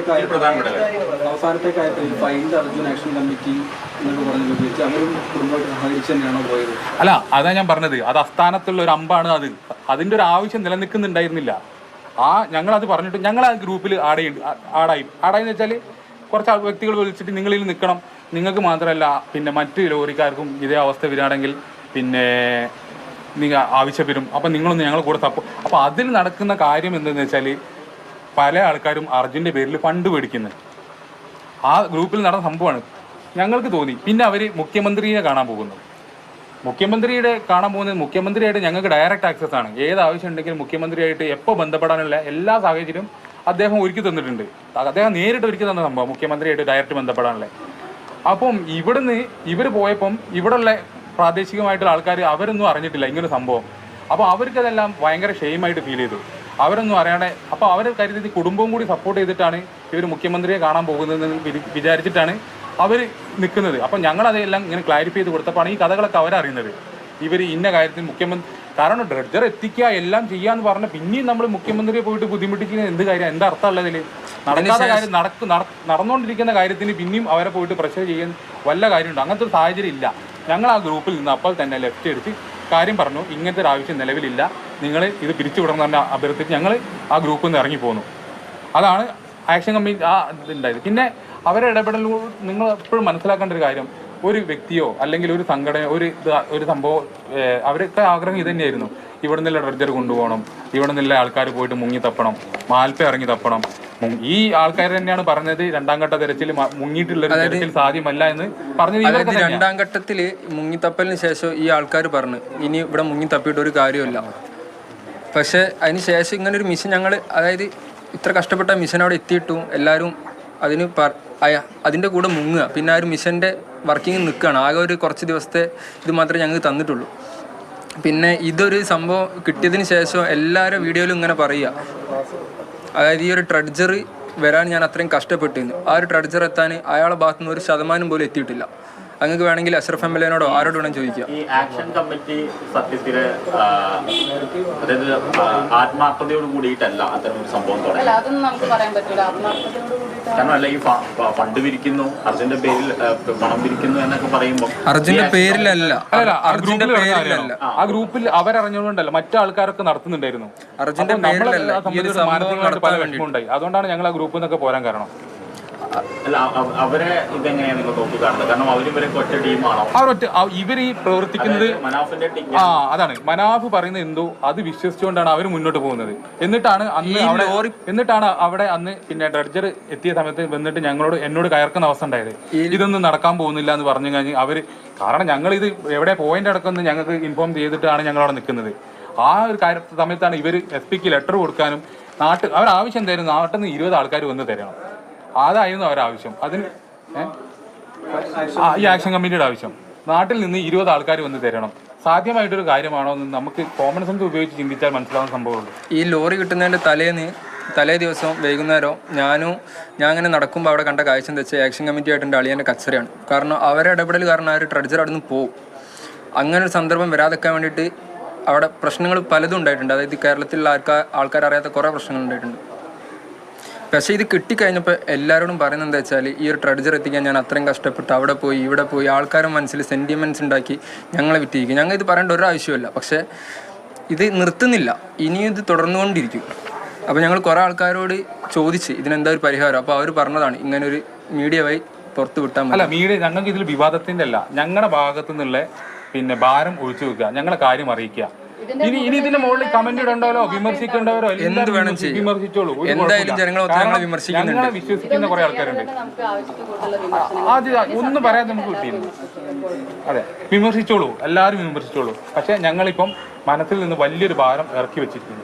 കാര്യം. അവസാനത്തെ കാര്യത്തിൽ ഫൈൻഡ് അർജുൻ ആക്ഷൻ കമ്മിറ്റി അല്ല അതാ ഞാൻ പറഞ്ഞത്. അത് അസ്ഥാനത്തുള്ള ഒരു അമ്പാണ് അത്. അതിന്റെ ഒരു ആവശ്യം നിലനിൽക്കുന്നുണ്ടായിരുന്നില്ല. ആ ഞങ്ങൾ അത് പറഞ്ഞിട്ട് ഞങ്ങൾ ആ ഗ്രൂപ്പിൽ ആടായി ആടായി ആടായെന്ന് വെച്ചാൽ കുറച്ച് വ്യക്തികൾ വിളിച്ചിട്ട് നിങ്ങളിൽ നിൽക്കണം. നിങ്ങൾക്ക് മാത്രമല്ല പിന്നെ മറ്റ് ലോറിക്കാർക്കും ഇതേ അവസ്ഥ വരികയാണെങ്കിൽ പിന്നെ നിങ്ങൾ ആവശ്യപ്പെടും. അപ്പം നിങ്ങളൊന്ന് ഞങ്ങൾ കൂടെ സപ്പോ അപ്പോൾ അതിൽ നടക്കുന്ന കാര്യം എന്തെന്ന് വെച്ചാൽ പല ആൾക്കാരും അർജുന്റെ പേരിൽ ഫണ്ട് മേടിക്കുന്നത് ആ ഗ്രൂപ്പിൽ നടന്ന സംഭവമാണ്. ഞങ്ങൾക്ക് തോന്നി. പിന്നെ അവർ മുഖ്യമന്ത്രിയെ കാണാൻ പോകുന്നു. മുഖ്യമന്ത്രിയുടെ കാണാൻ പോകുന്നത് മുഖ്യമന്ത്രിയായിട്ട് ഞങ്ങൾക്ക് ഡയറക്റ്റ് ആക്സസ് ആണ്. ഏത് ആവശ്യം ഉണ്ടെങ്കിലും മുഖ്യമന്ത്രിയായിട്ട് എപ്പോൾ ബന്ധപ്പെടാനുള്ള എല്ലാ സാഹചര്യവും അദ്ദേഹം ഒരുക്കി തന്നിട്ടുണ്ട്. അദ്ദേഹം നേരിട്ട് ഒരുക്കി തന്ന സംഭവം മുഖ്യമന്ത്രിയായിട്ട് ഡയറക്റ്റ് ബന്ധപ്പെടാനുള്ള. അപ്പം ഇവിടുന്ന് ഇവർ പോയപ്പം ഇവിടെയുള്ള പ്രാദേശികമായിട്ടുള്ള ആൾക്കാർ അവരൊന്നും അറിഞ്ഞിട്ടില്ല ഇങ്ങനൊരു സംഭവം. അപ്പോൾ അവർക്കതെല്ലാം ഭയങ്കര ഷെയിമായിട്ട് ഫീൽ ചെയ്തു. അവരൊന്നും അറിയാണ്ട് അപ്പോൾ അവർ കരുതി കുടുംബവും കൂടി സപ്പോർട്ട് ചെയ്തിട്ടാണ് ഇവർ മുഖ്യമന്ത്രിയെ കാണാൻ പോകുന്നതെന്ന് വിചാരിച്ചിട്ടാണ് അവർ നിൽക്കുന്നത് അപ്പം ഞങ്ങളതെല്ലാം ഇങ്ങനെ ക്ലാരിഫൈ ചെയ്ത് കൊടുത്തപ്പോൾ ഈ കഥകളൊക്കെ അവരറിയുന്നത്. ഇവർ ഇന്ന കാര്യത്തിൽ മുഖ്യമന്ത്രി കാരണം ഡ്രഡ്ജർ എത്തിക്കുക എല്ലാം ചെയ്യാന്ന് പറഞ്ഞ പിന്നെയും നമ്മൾ മുഖ്യമന്ത്രിയെ പോയിട്ട് ബുദ്ധിമുട്ടിക്കുന്ന എന്ത് കാര്യം? എന്താ അർത്ഥമുള്ളതിൽ നടക്കാത്ത കാര്യം നടക്ക് നടന്നുകൊണ്ടിരിക്കുന്ന കാര്യത്തിന് പിന്നെയും അവരെ പോയിട്ട് പ്രഷർ ചെയ്യാൻ വല്ല കാര്യമുണ്ട്? അങ്ങനത്തെ ഒരു സാഹചര്യം ഇല്ല. ഞങ്ങൾ ആ ഗ്രൂപ്പിൽ നിന്ന് അപ്പോൾ തന്നെ ലെഫ്റ്റ് അടിച്ച് കാര്യം പറഞ്ഞു. ഇങ്ങനത്തെ ഒരു ആവശ്യം നിലവിലില്ല. നിങ്ങൾ ഇത് പിരിച്ചുവിടണം പറഞ്ഞ അഭ്യർത്ഥിച്ച് ഞങ്ങൾ ആ ഗ്രൂപ്പിൽ നിന്ന് ഇറങ്ങി പോന്നു. അതാണ് ആക്ഷൻ കമ്മിറ്റി ആ ഇതുണ്ടായത്. പിന്നെ അവരെ ഇടപെടലിലൂടെ നിങ്ങൾ എപ്പോഴും മനസ്സിലാക്കേണ്ട ഒരു കാര്യം. ഒരു വ്യക്തിയോ അല്ലെങ്കിൽ ഒരു സംഘടന ഒരു ഇത് ഒരു സംഭവം അവരൊക്കെ ആഗ്രഹം ഇത് തന്നെയായിരുന്നു. ഇവിടെ നിന്നുള്ള ഡ്രഡ്ജർ കൊണ്ടുപോകണം. ഇവിടെ നിന്നുള്ള ആൾക്കാർ പോയിട്ട് മുങ്ങി തപ്പണം. മാൽപ്പ ഇറങ്ങി തപ്പണം. ഈ ആൾക്കാർ തന്നെയാണ് പറഞ്ഞത് രണ്ടാം ഘട്ട തെരച്ചിൽ മുങ്ങിയിട്ടുള്ള തെരച്ചിൽ സാധ്യമല്ല എന്ന് പറഞ്ഞത് രണ്ടാം ഘട്ടത്തിൽ മുങ്ങിത്തപ്പലിന് ശേഷം ഈ ആൾക്കാർ പറഞ്ഞു ഇനി ഇവിടെ മുങ്ങിത്തപ്പിയിട്ട് ഒരു കാര്യമില്ല പക്ഷെ അതിന് ശേഷം ഇങ്ങനെ ഒരു മിഷൻ ഞങ്ങൾ അതായത് ഇത്ര കഷ്ടപ്പെട്ട മിഷൻ അവിടെ എത്തിയിട്ടും എല്ലാവരും അതിന് അതിന്റെ കൂടെ മുങ്ങുക. പിന്നെ ആ ഒരു മിഷന്റെ വർക്കിംഗ് നിൽക്കുകയാണ്. ആകെ ഒരു കുറച്ച് ദിവസത്തെ ഇത് മാത്രമേ ഞങ്ങൾക്ക് തന്നിട്ടുള്ളൂ. പിന്നെ ഇതൊരു സംഭവം കിട്ടിയതിന് ശേഷം എല്ലാവരും വീഡിയോയിലും ഇങ്ങനെ പറയുക. അതായത് ഈ ഒരു ട്രഡ്ജറി വരാൻ ഞാൻ അത്രയും കഷ്ടപ്പെട്ടിരുന്നു. ആ ഒരു ട്രഡ്ജർ എത്താൻ അയാളെ ഭാഗത്തു നിന്ന് ഒരു ശതമാനം പോലും എത്തിയിട്ടില്ല. അങ്ങക്ക് വേണമെങ്കിൽ അഷ്റഫ് എം എൽ എനോടോ ആരോട് വേണം ചോദിക്കാം. ഈ ആക്ഷൻ കമ്മിറ്റി സത്യത്തിൽ അതായത് ആ, ആത്മാർത്ഥതയോട് കൂടിയിട്ടല്ല അത്തരം ഒരു സംഭവം അല്ല അതൊന്നും നമുക്ക് പറയാൻ പറ്റൂല. ആത്മാർത്ഥതയോട് കാരണം അല്ല ഈ ഫണ്ട് പിരിക്കുന്നു അർജുന്റെ പേരിൽ ആ, പണം പിരിക്കുന്നു എന്നൊക്കെ പറയുമ്പോൾ അർജുന്റെ പേരിലല്ല. അല്ല അർജുന്റെ പേരിലല്ല. ആ ഗ്രൂപ്പിൽ അവരറിഞ്ഞുകൊണ്ടല്ല മറ്റു ആൾക്കാരൊക്കെ നടത്തുന്നുണ്ടായിരുന്നു. അർജുന്റെ പേരിലല്ല. അതുകൊണ്ടാണ് ഞങ്ങൾ ആ ഗ്രൂപ്പിൽ നിന്നൊക്കെ പോരാൻ കാരണം. അല്ല അവരെ ഇതെങ്ങനെയാണ് നിങ്ങൾ നോക്കിക്കാണുന്നത്? കാരണം അവരും ഇവരൊക്കെ ഒറ്റ ടീമാണോ? അവരൊറ്റ ഇവർ ഈ പ്രവർത്തിക്കുന്നത് ആ അതാണ്. മനാഫ് പറയുന്നത് എന്തോ അത് വിശ്വസിച്ചുകൊണ്ടാണ് അവർ മുന്നോട്ട് പോകുന്നത്. എന്നിട്ടാണ് അന്ന് അവിടെ എന്നിട്ടാണ് അവിടെ അന്ന് പിന്നെ ഡ്രഡ്ജർ എത്തിയ സമയത്ത് വന്നിട്ട് ഞങ്ങളോട് എന്നോട് കയർക്കുന്ന അവസ്ഥ ഉണ്ടായത്. ഇതൊന്നും നടക്കാൻ പോകുന്നില്ല എന്ന് പറഞ്ഞു കഴിഞ്ഞാൽ അവർ കാരണം ഞങ്ങൾ ഇത് എവിടെ പോയിന്റ് അടക്കം ഞങ്ങൾക്ക് ഇൻഫോം ചെയ്തിട്ടാണ് ഞങ്ങൾ അവിടെ നിൽക്കുന്നത്. ആ ഒരു കാര്യ സമയത്താണ് ഇവർ എസ് പിക്ക് ലെറ്റർ കൊടുക്കാനും നാട്ട് അവർ ആവശ്യം എന്തായിരുന്നു? നാട്ടിൽ നിന്ന് ഇരുപത് ആൾക്കാർ വന്ന് തരണം. അതായിരുന്നു അവരാവശ്യം അതിന് ആ ഈ ആക്ഷൻ കമ്മിറ്റിയുടെ ആവശ്യം. നാട്ടിൽ നിന്ന് ഇരുപത് ആൾക്കാർ വന്ന് തരണം. സാധ്യമായിട്ടൊരു കാര്യമാണോ എന്ന് നമുക്ക് കോമൺ സെൻസ് ഉപയോഗിച്ച് ചിന്തിച്ചാൽ മനസ്സിലാവുന്ന സംഭവമുള്ളൂ. ഈ ലോറി കിട്ടുന്നതിന്റെ തലേന്ന് തലേ ദിവസം വൈകുന്നേരം ഞാനും ഞാൻ അങ്ങനെ നടക്കുമ്പോൾ അവിടെ കണ്ട കാഴ്ച എന്താ വെച്ചാൽ ആക്ഷൻ കമ്മിറ്റി ആയിട്ടുണ്ട് അളിയന്റെ കച്ചറയാണ്. കാരണം അവരെ ഇടപെടൽ കാരണം ആ ഒരു ട്രഡ്ജർ അവിടെ നിന്ന് പോകും അങ്ങനെ ഒരു സന്ദർഭം വരാതെക്കാൻ വേണ്ടിയിട്ട് അവിടെ പ്രശ്നങ്ങൾ പലതും ഉണ്ടായിട്ടുണ്ട്. അതായത് കേരളത്തിലുള്ള ആൾക്കാർ ആൾക്കാർ അറിയാത്ത കുറേ പ്രശ്നങ്ങൾ ഉണ്ടായിട്ടുണ്ട്. പക്ഷേ ഇത് കിട്ടിക്കഴിഞ്ഞപ്പോൾ എല്ലാവരോടും പറയുന്നത് എന്താ വെച്ചാൽ ഈ ഒരു ട്രഡ്ജർ എത്തിക്കാൻ ഞാൻ അത്രയും കഷ്ടപ്പെട്ട് അവിടെ പോയി ഇവിടെ പോയി ആൾക്കാരും മനസ്സിൽ സെന്റിമെന്റ്സ് ഉണ്ടാക്കി ഞങ്ങളെ വിറ്റിരിക്കും ഞങ്ങൾ ഇത് പറയേണ്ട ഒരു ആവശ്യമില്ല പക്ഷേ ഇത് നിർത്തുന്നില്ല. ഇനിയും ഇത് തുടർന്നുകൊണ്ടിരിക്കും. അപ്പോൾ ഞങ്ങൾ കുറേ ആൾക്കാരോട് ചോദിച്ച് ഇതിനെന്താ ഒരു പരിഹാരം? അപ്പോൾ അവർ പറഞ്ഞതാണ് ഇങ്ങനെ ഒരു മീഡിയ വഴി പുറത്തു വിട്ടാൽ അല്ല മീഡിയ ഞങ്ങൾക്ക് ഇതിൽ വിവാദത്തിന്റെ അല്ല. ഞങ്ങളുടെ ഭാഗത്തു നിന്നുള്ള പിന്നെ ഭാരം ഒഴിച്ചു വെക്കുക. ഞങ്ങളുടെ കാര്യം അറിയിക്കുക. ഇനി ഇനി ഇതിന്റെ മുകളിൽ കമന്റ് ഇടണ്ടല്ലോ വിമർശിക്കേണ്ടവരോ? എന്ത് വേണം ചെയ്യും? വിമർശിച്ചോളൂ. എന്തായാലും. ജനങ്ങൾ ഞങ്ങളെ വിമർശിക്കുന്നുണ്ട്. വിശ്വസിക്കുന്ന കുറെ ആൾക്കാരുണ്ട്. ആദ്യം ഒന്നും പറയാൻ നമുക്ക് കിട്ടിയിരുന്നു അതെ വിമർശിച്ചോളൂ. എല്ലാവരും വിമർശിച്ചോളൂ. പക്ഷെ ഞങ്ങളിപ്പം മനസ്സിൽ നിന്ന് വലിയൊരു ഭാരം ഇറക്കി വെച്ചിരിക്കുന്നു.